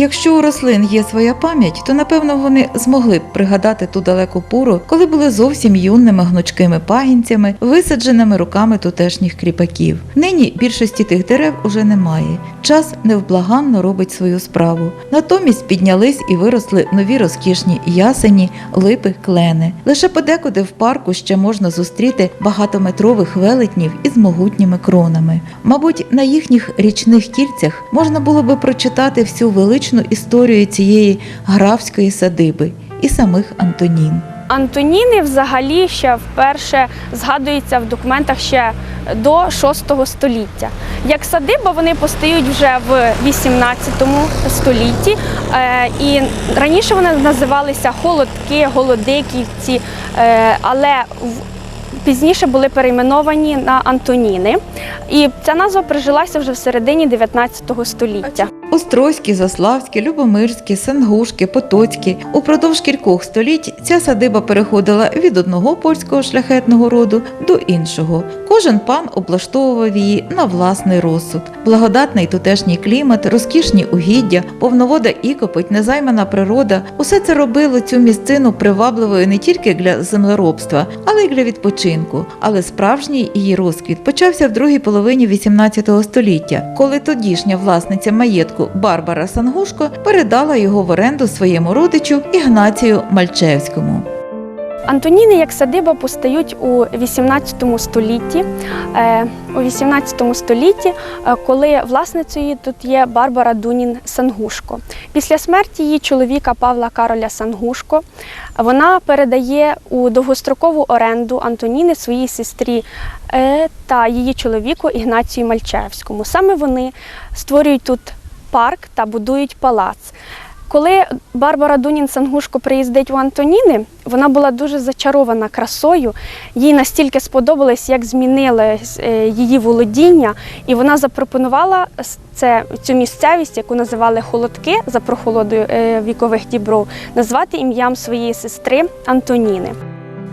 Якщо у рослин є своя пам'ять, то напевно вони змогли б пригадати ту далеку пору, коли були зовсім юними гнучкими пагінцями, висадженими руками тутешніх кріпаків. Нині більшості тих дерев уже немає. Час невблаганно робить свою справу. Натомість піднялись і виросли нові розкішні ясені, липи, клени. Лише подекуди в парку ще можна зустріти багатометрових велетнів із могутніми кронами. Мабуть, на їхніх річних кільцях можна було би прочитати всю величну історію цієї графської садиби і самих Антонін. Антоніни взагалі ще вперше згадуються в документах ще до 6 століття. Як садиба вони постають вже в 18 столітті, е, і раніше вони називалися холодки, голодиківці, е, але пізніше були перейменовані на Антоніни. І ця назва прижилася вже в середині 19 століття. Острозькі, Заславські, Любомирські, Сенгушки, Потоцькі. Упродовж кількох століть ця садиба переходила від одного польського шляхетного роду до іншого. Кожен пан облаштовував її на власний розсуд. Благодатний тутешній клімат, розкішні угіддя, повновода ікопить, незаймана природа усе це робило цю місцину привабливою не тільки для землеробства, але й для відпочинку. Але справжній її розквіт почався в другій половині 18 століття, коли тодішня власниця маєтку Барбара Сангушко передала його в оренду своєму родичу Ігнацію Мальчевському. Антоніни як садиба постають у 18 столітті. Е, У 18 столітті, е, коли власницею тут є Барбара Дунін Сангушко. Після смерті її чоловіка Павла Кароля Сангушко вона передає у довгострокову оренду Антоніни своїй сестрі е, та її чоловіку Ігнацію Мальчевському. Саме вони створюють тут парк та будують палац. Коли Барбара Дунін Сангушко приїздить в Антоніни, вона була дуже зачарована красою. Їй настільки сподобалось, як змінили е, її володіння, і вона запропонувала це, цю місцевість, яку називали Холодки за прохолодою е, вікових дібров, назвати ім'ям своєї сестри Антоніни.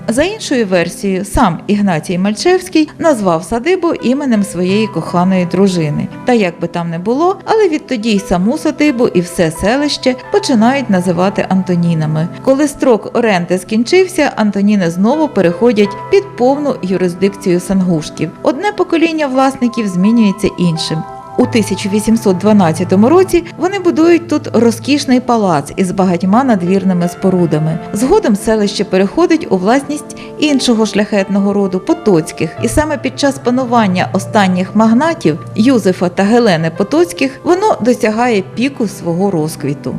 За іншою версією, сам Ігнатій Мальчевський назвав садибу іменем своєї коханої дружини. Та як би там не було, але відтоді й саму садибу і все селище починають називати Антонінами. Коли строк оренди скінчився, Антоніни знову переходять під повну юрисдикцію сангушків. Одне покоління власників змінюється іншим. У 1812 році вони будують тут розкішний палац із багатьма надвірними спорудами. Згодом селище переходить у власність іншого шляхетного роду Потоцьких, і саме під час панування останніх магнатів Юзефа та Гелени Потоцьких воно досягає піку свого розквіту.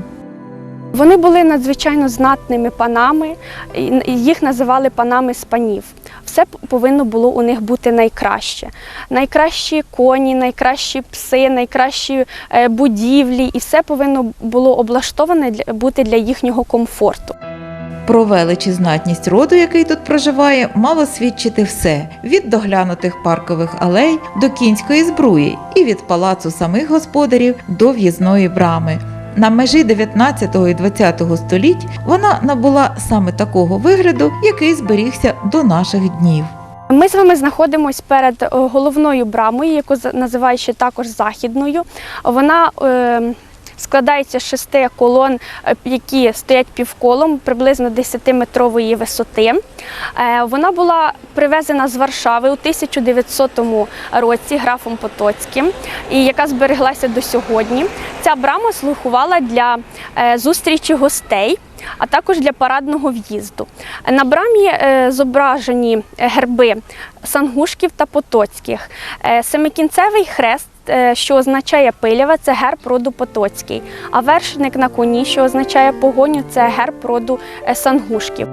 Вони були надзвичайно знатними панами, їх називали панами з панів. Все повинно було у них бути найкраще. Найкращі коні, найкращі пси, найкращі е, будівлі, і все повинно було облаштоване для бути для їхнього комфорту. Про велич і знатність роду, який тут проживає, мало свідчити все від доглянутих паркових алей до кінської збруї, і від палацу самих господарів до в'їзної брами. На межі 19 і 20 століть вона набула саме такого вигляду, який зберігся до наших днів. Ми з вами знаходимося перед е, головною брамою, яку називають ще також західною. Вона е, складається з шести колон, е, які стоять півколом, приблизно 10-метрової висоти. Е, вона була привезена з Варшави у 1900 році графом Потоцьким, і яка збереглася до сьогодні. Ця брама слугувала для е, зустрічі гостей а також для парадного в'їзду. На брамі зображені герби сангушків та потоцьких. Семикінцевий хрест. Е, Що означає пилява, це герб роду Потоцький, а вершник на коні, що означає погоню, це герб роду е, сангушків.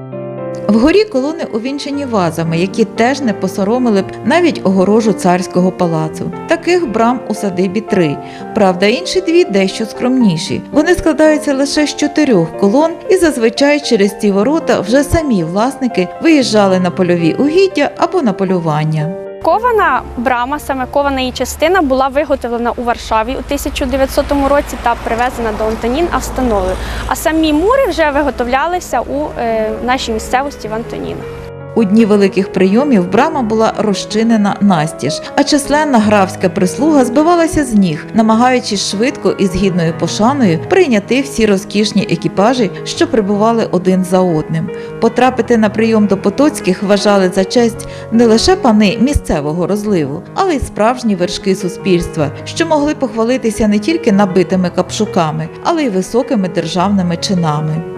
Вгорі колони увінчені вазами, які теж не посоромили б навіть огорожу царського палацу. Таких брам у садибі три. Правда, інші дві дещо скромніші. Вони складаються лише з чотирьох колон, і зазвичай через ці ворота вже самі власники виїжджали на польові угіддя або на полювання. Кована брама, саме кована її частина, була виготовлена у Варшаві у 1900 році та привезена до Антонін Автстановою. А самі мури вже виготовлялися у е, нашій місцевості в Антонінах. У дні великих прийомів брама була розчинена настіж, а численна графська прислуга збивалася з ніг, намагаючись швидко і з гідною пошаною прийняти всі розкішні екіпажі, що прибували один за одним. Потрапити на прийом до Потоцьких вважали за честь не лише пани місцевого розливу, але й справжні вершки суспільства, що могли похвалитися не тільки набитими капшуками, але й високими державними чинами.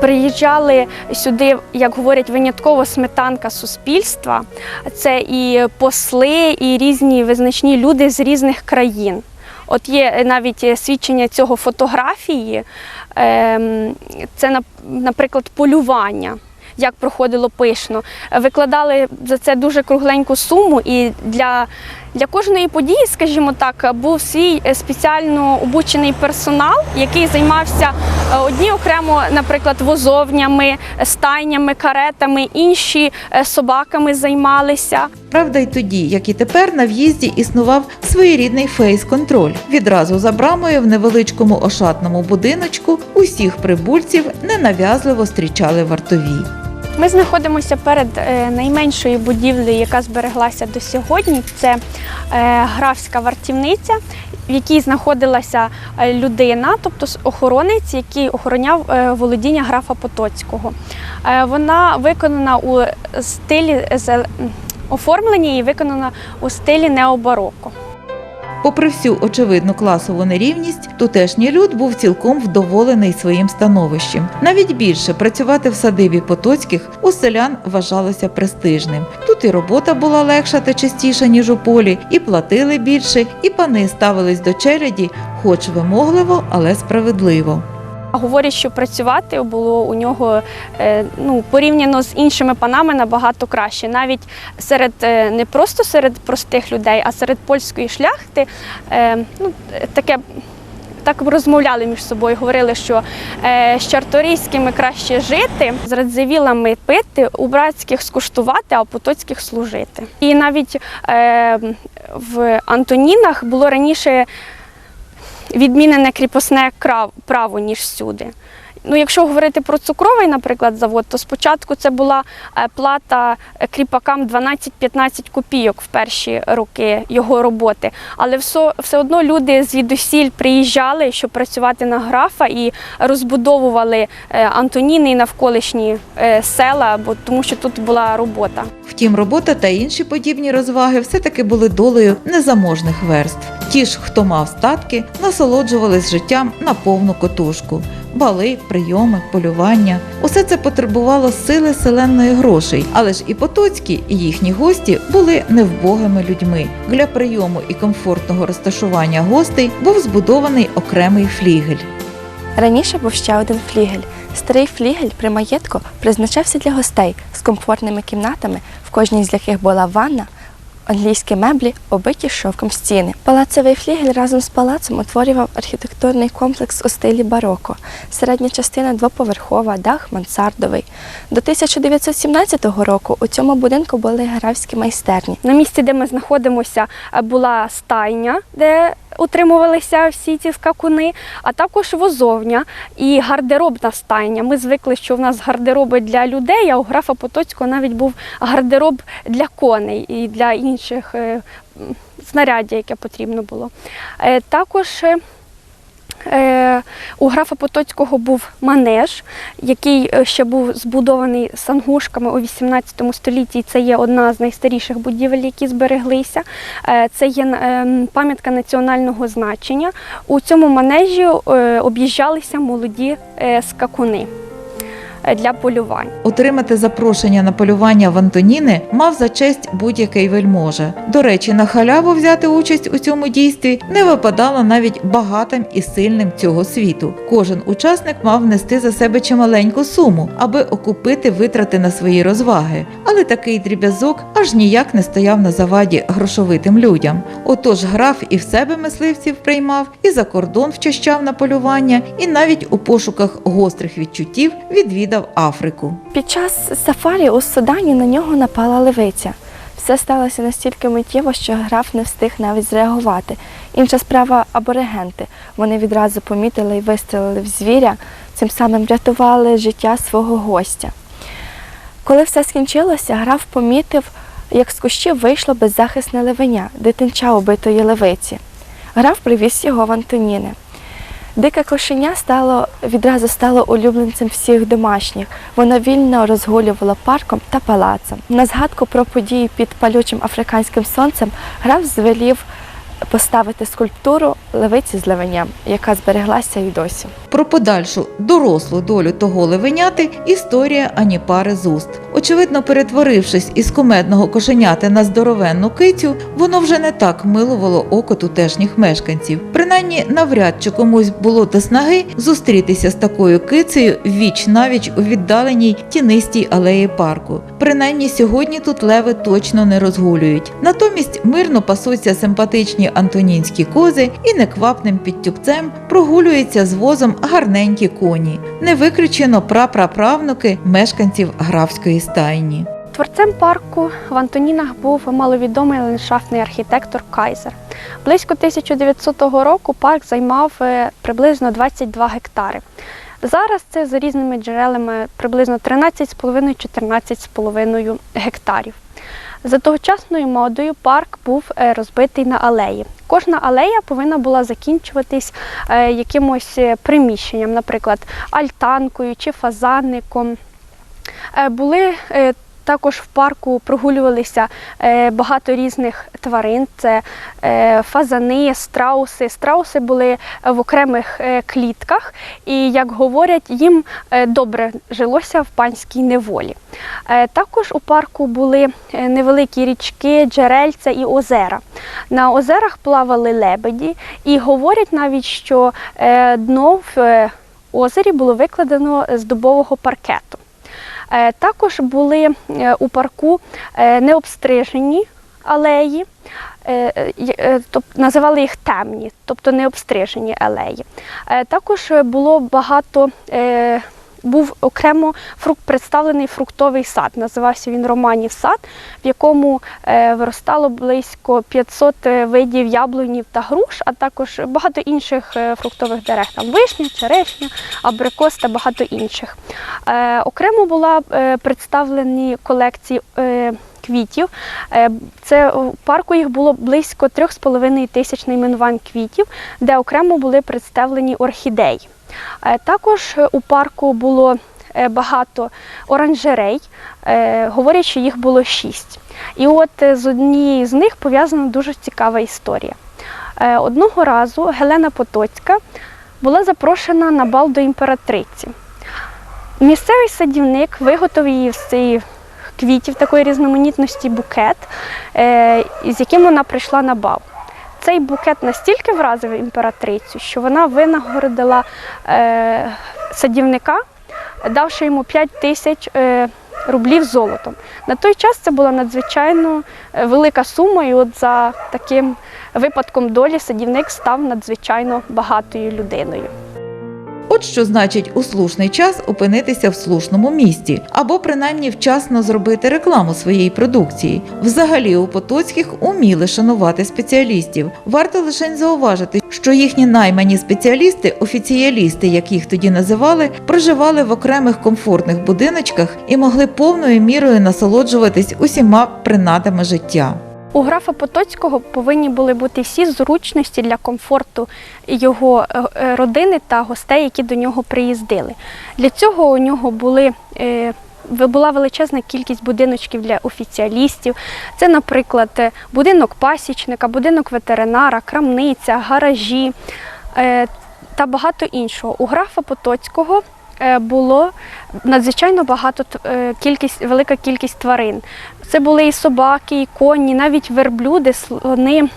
Приїжджали сюди, як говорять, винятково сметанка суспільства. Це і посли, і різні визначні люди з різних країн. От є навіть свідчення цього фотографії. Ем, Це, наприклад, полювання. Як проходило пишно. Викладали за це дуже кругленьку суму, і для, для кожної події, скажімо так, був свій е, спеціально обучений персонал, який займався е, одні окремо, наприклад, возовнями, е, стайнями, каретами, інші собаками займалися. Правда, й тоді, як і тепер, на в'їзді існував своєрідний фейс-контроль. Відразу за брамою в невеличкому ошатному будиночку усіх прибульців ненав'язливо зустрічали вартові. Ми знаходимося перед е, найменшою будівлею, яка збереглася до сьогодні. Це е, графська вартівниця, в якій знаходилася е, людина, тобто охоронець, який охороняв володіння графа Потоцького. Вона виконана у стилі оформлення і виконана у стилі необароко. Попри всю очевидну класову нерівність, тутешній люд був цілком вдоволений своїм становищем. Навіть більше працювати в садибі Потоцьких у селян вважалося престижним. Тут і робота була легша та чистіша, ніж у полі, і платили більше, і пани ставились до череді, хоч вимогливо, але справедливо. Говорять, що працювати було у нього е, ну, порівняно з іншими панами набагато краще. Навіть серед е, не просто серед простих людей, а серед польської шляхти е, ну, таке. Так розмовляли між собою, говорили, що е, з чарторійськими краще жити, з радзивілами пити, у братських скуштувати, а у потоцьких служити. І навіть е, в Антонінах було раніше відмінене кріпосне право, ніж всюди. Ну, якщо говорити про цукровий, наприклад, завод, то спочатку це була е, плата е, кріпакам 12-15 копійок в перші роки його роботи. Але все, все одно люди звідусіль приїжджали, щоб працювати на графа і розбудовували е, Антоніни і навколишні села, бо тому що тут була робота. Втім, робота та інші подібні розваги все-таки були долею незаможних верств. Ті ж, хто мав статки, насолоджувались життям на повну котушку. Бали, прийоми, полювання усе це потребувало сили селенної грошей, але ж і Потоцькі, і їхні гості були невбогими людьми. Для прийому і комфортного розташування гостей був збудований окремий флігель. Раніше був ще один флігель. Старий флігель при маєтку призначався для гостей з комфортними кімнатами, в кожній з яких була ванна, англійські меблі, обиті шовком стіни. Палацовий флігель разом з палацом утворював архітектурний комплекс у стилі бароко. Середня частина двоповерхова, дах мансардовий. До 1917 року у цьому будинку були графські майстерні. На місці, де ми знаходимося, була стайня, де утримувалися всі ці скакуни, а також возовня і гардеробна стайня. Ми звикли, що в нас гардероби для людей, а у графа Потоцького навіть був гардероб для коней і для інших е, знаряддя, яке потрібно було. Е, Також е, У графа Потоцького був манеж, який е, ще був збудований сангушками у 18 столітті. Це є одна з найстаріших будівель, які збереглися. Е, Це є е, пам'ятка національного значення. У цьому манежі е, об'їжджалися молоді е, скакуни е, для полювань. Отримати запрошення на полювання в Антоніни мав за честь будь-який вельможа. До речі, на халяву взяти участь у цьому дійстві не випадало навіть багатим і сильним цього світу. Кожен учасник мав нести за себе чималеньку суму, аби окупити витрати на свої розваги. Але такий дріб'язок аж ніяк не стояв на заваді грошовитим людям. Отож, граф і в себе мисливців приймав, і за кордон вчащав на полювання, і навіть у пошуках гострих відчуттів відвідав Африку. Під час сафарі у Судані на нього напала левиця. Все сталося настільки миттєво, що граф не встиг навіть зреагувати. Інша справа аборигенти. Вони відразу помітили і вистрелили в звіря, цим самим врятували життя свого гостя. Коли все скінчилося, граф помітив, як з кущів вийшло беззахисне левеня, дитинча убитої левиці. Граф привіз його в Антоніни. Дике кошеня стало відразу стало улюбленцем всіх домашніх. Вона вільно розгулювала парком та палацом. На згадку про події під палючим африканським сонцем граф звелів поставити скульптуру левиці з левеням, яка збереглася і досі. Про подальшу дорослу долю того левеняти історія ані пари з уст. Очевидно, перетворившись із кумедного кошеняти на здоровенну кицю, воно вже не так милувало око тутешніх мешканців. Принаймні, навряд чи комусь було до снаги зустрітися з такою кицею віч навіч у віддаленій тінистій алеї парку. Принаймні сьогодні тут леви точно не розгулюють. Натомість мирно пасуться симпатичні антонінські кози і неквапним підтюпцем прогулюються з возом гарненькі коні. Не виключено прапраправнуки мешканців графської стайні. Творцем парку в Антонінах був маловідомий ландшафтний архітектор Кайзер. Близько 1900 року парк займав е, приблизно 22 гектари. Зараз це за різними джерелами приблизно 13,5-14,5 гектарів. За тогочасною модою парк був е, розбитий на алеї. Кожна алея повинна була закінчуватись е, якимось е, приміщенням, наприклад, альтанкою чи фазанником. Були також в парку прогулювалися е, багато різних тварин. Це е, фазани, страуси. Страуси були в окремих е, клітках, і, як говорять, їм добре жилося в панській неволі. Також у парку були невеликі річки, джерельця і озера. На озерах плавали лебеді, і говорять навіть, що дно в озері було викладено з дубового паркету. Е, Також були е, у парку е, необстрижені алеї, називали їх темні, тобто необстрижені алеї. Також було багато. Е, Був окремо фрукт, представлений фруктовий сад. Називався він Романів сад, в якому е, виростало близько 500 видів яблунів та груш, а також багато інших е, фруктових дерев, там вишня, черешня, абрикос та багато інших. Е, окремо була е, представлені колекції е, квітів. Е, це у парку їх було близько 3,5 тисяч найменувань квітів, де окремо були представлені орхідеї. Е, також е, у парку було багато оранжерей, говорять, що їх було шість. І от з однією з них пов'язана дуже цікава історія. Одного разу Гелена Потоцька була запрошена на бал до імператриці. Місцевий садівник виготовив її з цієї квітів такої різноманітності букет, е, з яким вона прийшла на бал. Цей букет настільки вразив імператрицю, що вона винагородила е, садівника, давши йому 5 тисяч е, рублів золотом. На той час це була надзвичайно велика сума, і от за таким випадком долі садівник став надзвичайно багатою людиною. От що значить у слушний час опинитися в слушному місті, або принаймні вчасно зробити рекламу своєї продукції. Взагалі у Потоцьких уміли шанувати спеціалістів. Варто лише зауважити, що їхні наймані спеціалісти, офіціалісти, як їх тоді називали, проживали в окремих комфортних будиночках і могли повною мірою насолоджуватись усіма принадами життя. У графа Потоцького повинні були бути всі зручності для комфорту його е, е, родини та гостей, які до нього приїздили. Для цього у нього були. е, Була величезна кількість будиночків для офіціалістів. Це, наприклад, будинок пасічника, будинок ветеринара, крамниця, гаражі та багато іншого. У графа Потоцького було надзвичайно багато е, кількість, велика кількість тварин. Це були і собаки, і коні, навіть верблюди, слони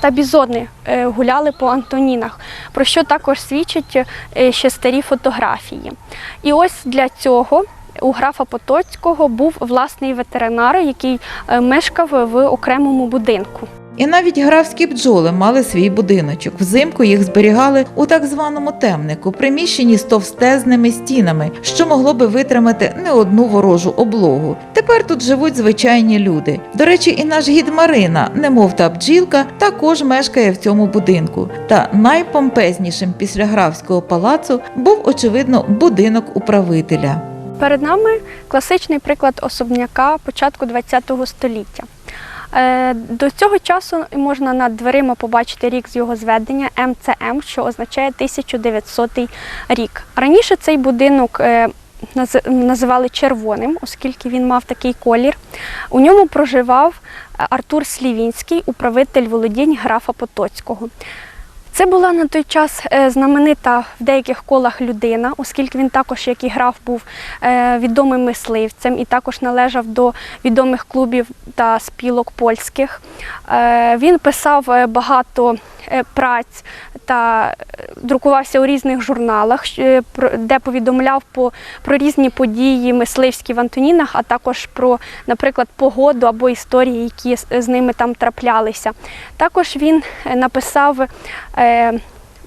та бізони е, гуляли по Антонінах, про що також свідчать е, ще старі фотографії. І ось для цього у графа Потоцького був власний ветеринар, який е, мешкав в окремому будинку. І навіть графські бджоли мали свій будиночок. Взимку їх зберігали у так званому темнику, приміщенні з товстезними стінами, що могло би витримати не одну ворожу облогу. Тепер тут живуть звичайні люди. До речі, і наш гід Марина, немов та бджілка, також мешкає в цьому будинку. Та найпомпезнішим після графського палацу був очевидно будинок управителя. Перед нами класичний приклад особняка початку ХХ століття. Е, До цього часу можна над дверима побачити рік з його зведення МЦМ, що означає 1900 рік. Раніше цей будинок е, називали червоним, оскільки він мав такий колір. У ньому проживав е, Артур Слівінський, управитель володінь графа Потоцького. Це була на той час е, знаменита в деяких колах людина, оскільки він також, як і граф, був е, відомим мисливцем і також належав до відомих клубів та спілок польських. Е, Він писав багато праць та е, друкувався у різних журналах, е, де повідомляв про різні події мисливські в Антонінах, а також про, наприклад, погоду або історії, які з- ними там траплялися. Також він е, написав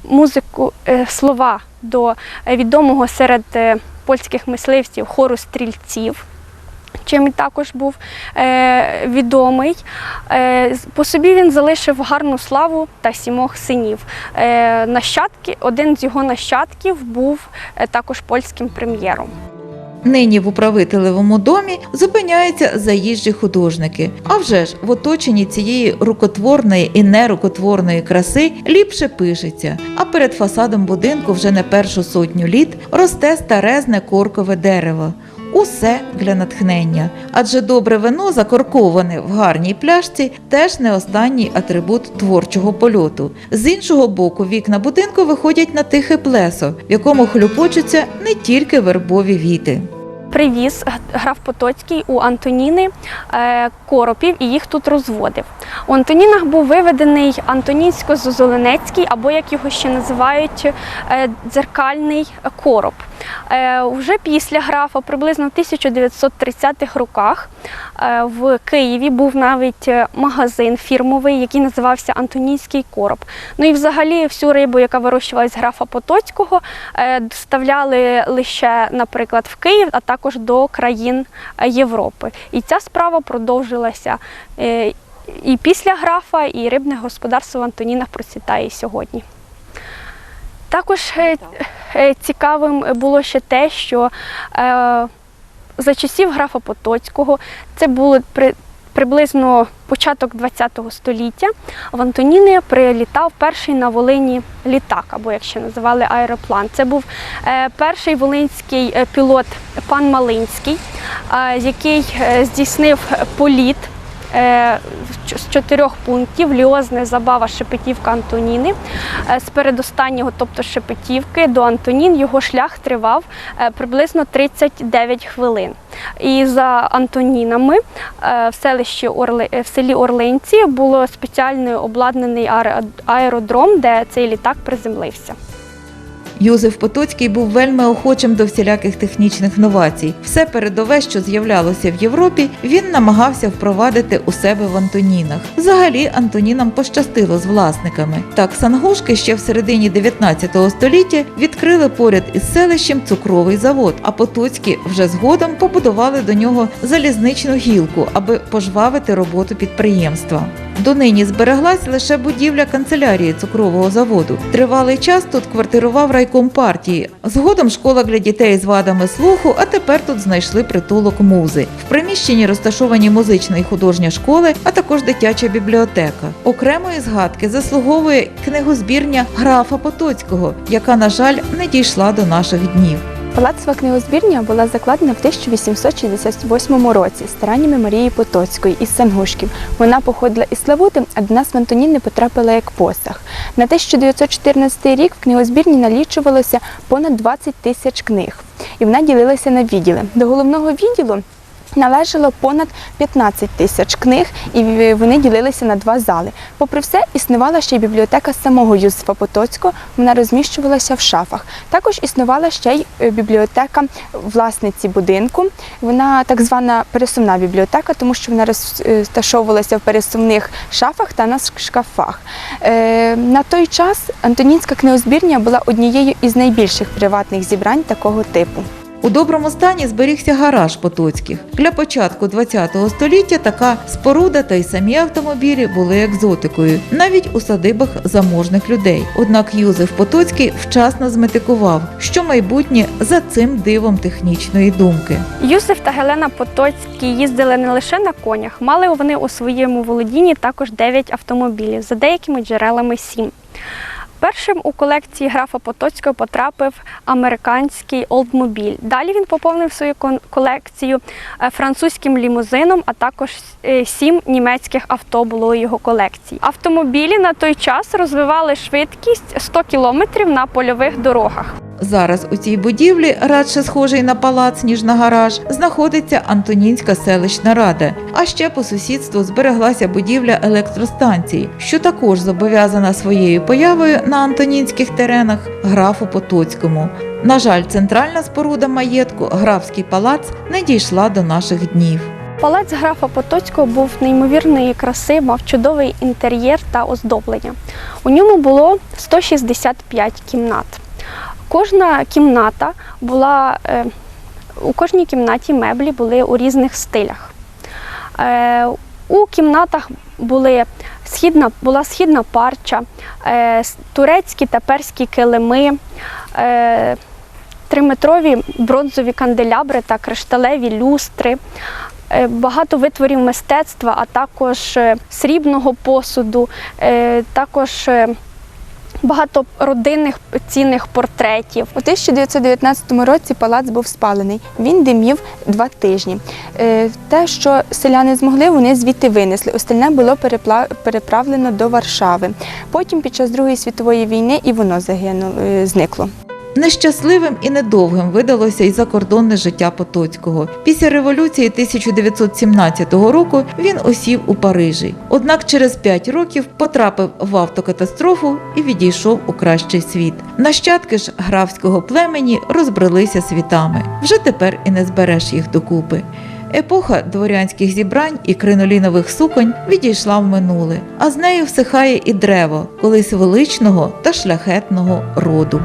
музику, слова до відомого серед польських мисливців хору стрільців. Чим також був е, відомий. Е, по собі він залишив гарну славу та сімох синів. Е, нащадки, один з його нащадків був е, також польським прем'єром. Нині в управителевому домі зупиняються заїжджі художники. А вже ж в оточенні цієї рукотворної і нерукотворної краси ліпше пишеться. А перед фасадом будинку вже не першу сотню літ росте старезне коркове дерево. Усе для натхнення, адже добре вино, закорковане в гарній пляшці, теж не останній атрибут творчого польоту. З іншого боку, вікна будинку виходять на тихе плесо, в якому хлюпочуться не тільки вербові віти. Привіз граф Потоцький у Антоніни е, коропів і їх тут розводив. У Антонінах був виведений Антонінсько-Зозоленецький, або як його ще називають, е, дзеркальний короб. Е, Вже після графа, приблизно в 1930-х роках, е, в Києві був навіть е, магазин фірмовий, який називався Антонінський короб. Ну і взагалі всю рибу, яка вирощувалась графа Потоцького, доставляли лише, наприклад, в Київ, а також до країн Європи. І ця справа продовжилася. І після графа, і рибне господарство в Антонінах процвітає сьогодні. Також е, цікавим було ще те, що е, за часів графа Потоцького це було при, приблизно початок ХХ століття. В Антоніни прилітав перший на Волині літак, або як ще називали аероплан. Це був е, перший волинський е, пілот пан Малинський, е, який е, здійснив політ е, з з чотирьох пунктів Ліозне, Забава, Шепетівка, Антоніни. Е, З передостаннього, тобто Шепетівки, до Антонін його шлях тривав е, приблизно 39 хвилин. І за Антонінами е, в селищі Орли, е, в селі Орлинці було спеціально обладнаний аеродром, де цей літак приземлився. Юзеф Потоцький був вельми охочим до всіляких технічних новацій. Все передове, що з'являлося в Європі, він намагався впровадити у себе в Антонінах. Взагалі Антонінам пощастило з власниками. Так Сангушки ще в середині 19 століття відкрили поряд із селищем цукровий завод, а Потоцькі вже згодом побудували до нього залізничну гілку, аби пожвавити роботу підприємства. Донині збереглась лише будівля канцелярії цукрового заводу. Тривалий час тут квартирував райком партії. Згодом школа для дітей з вадами слуху, а тепер тут знайшли притулок музи. В приміщенні розташовані музична і художня школи, а також дитяча бібліотека. Окремої згадки заслуговує книгозбірня графа Потоцького, яка, на жаль, не дійшла до наших днів. Палацова книгозбірня була закладена в 1868 році стараннями Марії Потоцької із Сангушків. Вона походила із Славути, а до нас в Антонін не потрапила як посаг. На 1914 рік в книгозбірні налічувалося понад 20 тисяч книг, і вона ділилася на відділи. До головного відділу належало понад 15 тисяч книг, і вони ділилися на два зали. Попри все, існувала ще й бібліотека самого Юзефа Потоцького. Вона розміщувалася в шафах. Також існувала ще й е, бібліотека власниці будинку. Вона так звана пересувна бібліотека, тому що вона розташовувалася в пересувних шафах та на шкафах. Е, На той час Антонінська книгозбірня була однією із найбільших приватних зібрань такого типу. У доброму стані зберігся гараж Потоцьких. Для початку ХХ століття така споруда та й самі автомобілі були екзотикою, навіть у садибах заможних людей. Однак Юзеф Потоцький вчасно зметикував, що майбутнє за цим дивом технічної думки. Юсиф та Гелена Потоцькі їздили не лише на конях, мали вони у своєму володінні також 9 автомобілів, за деякими джерелами 7. Першим у колекції графа Потоцького потрапив американський Олдмобіль. Далі він поповнив свою колекцію е, французьким лімузином, а також е, сім німецьких авто було у його колекції. Автомобілі на той час розвивали швидкість 100 км на польових дорогах. Зараз у цій будівлі, радше схожий на палац, ніж на гараж, знаходиться Антонінська селищна рада. А ще по сусідству збереглася будівля електростанції, що також зобов'язана своєю появою на антонінських теренах графу Потоцькому. На жаль, центральна споруда маєтку, графський палац, не дійшла до наших днів. Палац графа Потоцького був неймовірної краси, мав чудовий інтер'єр та оздоблення. У ньому було 165 кімнат. Кожна кімната була е, у кожній кімнаті меблі були у різних стилях. Е, у кімнатах були східна, була східна парча, е, турецькі та перські килими. Триметрові бронзові канделябри та кришталеві люстри, багато витворів мистецтва, а також срібного посуду, також багато родинних цінних портретів. У 1919 році палац був спалений. Він димів два тижні. Е, Те, що селяни змогли, вони звідти винесли. Остальне було переправлено до Варшави. Потім, під час Другої світової війни, і воно загинуло, е, зникло. Нещасливим і недовгим видалося й закордонне життя Потоцького. Після революції 1917 року він осів у Парижі. Однак через 5 років потрапив в автокатастрофу і відійшов у кращий світ. Нащадки ж графського племені розбрелися світами. Вже тепер і не збереш їх докупи. Епоха дворянських зібрань і кринолінових суконь відійшла в минуле, а з нею всихає і древо колись величного та шляхетного роду.